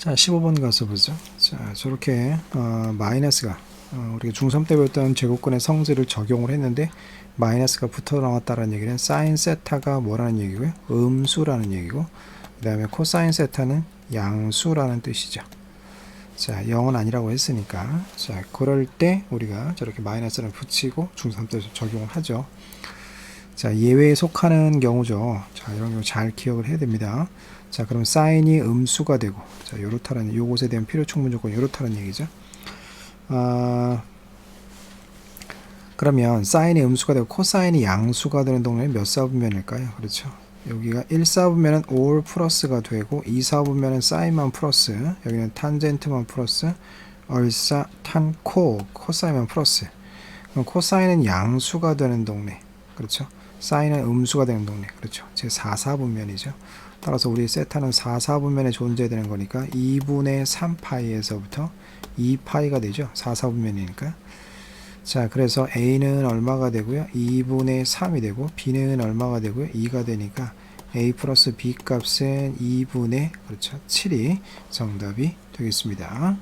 자, 15번 가서 보죠. 자, 저렇게 어, 마이너스가 어, 우리가 중3 때 배웠던 제곱근의 성질을 적용을 했는데 마이너스가 붙어 나왔다는 얘기는 사인 세타가 뭐라는 얘기고요. 음수라는 얘기고 그 다음에 코사인 세타는 양수라는 뜻이죠. 자, 0은 아니라고 했으니까 자, 그럴 때 우리가 저렇게 마이너스를 붙이고 중3 때 적용을 하죠. 자, 예외에 속하는 경우죠. 자, 이런 경우 잘 기억을 해야 됩니다. 자, 그럼 사인이 음수가 되고, 자, 요렇다는, 요것에 대한 필요 충분 조건, 요렇다는 얘기죠. 아, 그러면 사인이 음수가 되고, 코사인이 양수가 되는 동네는 몇 사분면일까요? 그렇죠. 여기가 1사분면은 all 플러스가 되고, 2사분면은 사인만 플러스, 여기는 탄젠트만 플러스, 얼사, 탄, 코, 코사인만 플러스. 그럼 코사인은 양수가 되는 동네. 그렇죠. 사인은 음수가 되는 동네. 그렇죠. 제 4사분면이죠. 따라서 우리 세타는 4사분면에 존재되는 거니까 2분의 3파이에서부터 2파이가 되죠. 4사분면이니까. 자, 그래서 A는 얼마가 되고요? 2분의 3이 되고 B는 얼마가 되고요? 2가 되니까 A 플러스 B 값은 2분의 그렇죠. 7이 정답이 되겠습니다.